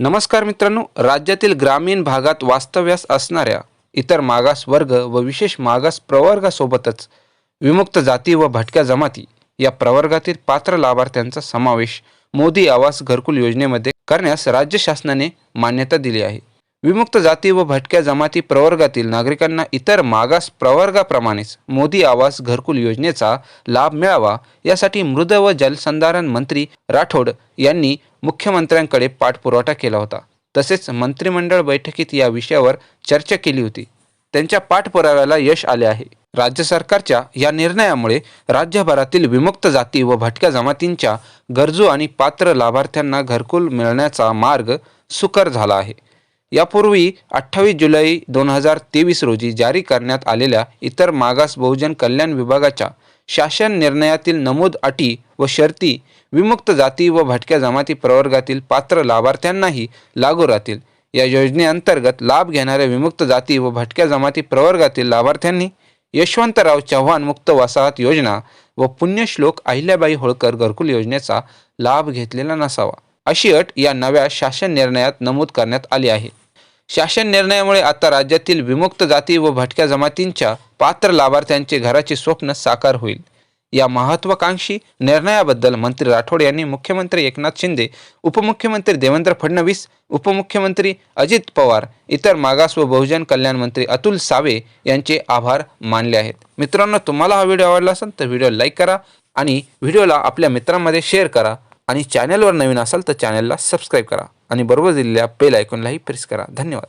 नमस्कार मित्रांनो राज्यातील ग्रामीण भागात वास्तव्यास असणाऱ्या इतर मागास वर्ग व विशेष मागास प्रवर्गासोबतच विमुक्त जाती व भटक्या जमाती या प्रवर्गातील पात्र लाभार्थ्यांचा समावेश मोदी आवास घरकुल योजनेमध्ये करण्यास राज्य शासनाने मान्यता दिली आहे. विमुक्त जाती व भटक्या जमाती प्रवर्गातील नागरिकांना इतर मागास प्रवर्गाप्रमाणेच मोदी आवास घरकुल योजनेचा लाभ मिळावा यासाठी मृद व जलसंधारण मंत्री राठोड यांनी मुख्यमंत्र्यांकडे पाठपुरावा केला होता. तसेच मंत्रिमंडळ बैठकीत या विषयावर चर्चा केली होती. त्यांच्या पाठपुराव्याला यश आले आहे. राज्य सरकारच्या या निर्णयामुळे राज्यभरातील विमुक्त जाती व भटक्या जमातींच्या गरजू आणि पात्र लाभार्थ्यांना घरकुल मिळण्याचा मार्ग सुकर झाला आहे. यापूर्वी अठ्ठावीस जुलै दोन हजार तेवीस रोजी जारी करण्यात आलेल्या इतर मागास बहुजन कल्याण विभागाच्या शासन निर्णयातील नमूद अटी व शर्ती विमुक्त जाती व भटक्या जमाती प्रवर्गातील पात्र लाभार्थ्यांनाही लागू राहतील. या योजनेअंतर्गत लाभ घेणाऱ्या विमुक्त जाती व भटक्या जमाती प्रवर्गातील लाभार्थ्यांनी यशवंतराव चव्हाण मुक्त वसाहत योजना व पुण्यश्लोक अहिल्याबाई होळकर घरकुल योजनेचा लाभ घेतलेला नसावा. अशी अट या नव्या शासन निर्णयात नमूद करण्यात आली आहे. शासन निर्णयामुळे आता राज्यातील विमुक्त जाती व भटक्या जमातींच्या पात्र लाभार्थ्यांचे घराचे स्वप्न साकार होईल. या महत्वाकांक्षी निर्णयाबद्दल मंत्री राठोड यांनी मुख्यमंत्री एकनाथ शिंदे उपमुख्यमंत्री देवेंद्र फडणवीस उपमुख्यमंत्री अजित पवार इतर मागास व बहुजन कल्याण मंत्री अतुल सावे यांचे आभार मानले आहेत. मित्रांनो तुम्हाला हा व्हिडिओ आवडला असेल तर व्हिडिओ लाईक करा आणि व्हिडिओला आपल्या मित्रांमध्ये शेअर करा. आणि चॅनलवर नवीन असाल तर चॅनलला सबस्क्राईब करा आणि बरोबर दिलेल्या बेल आयकॉनलाही प्रेस करा. धन्यवाद.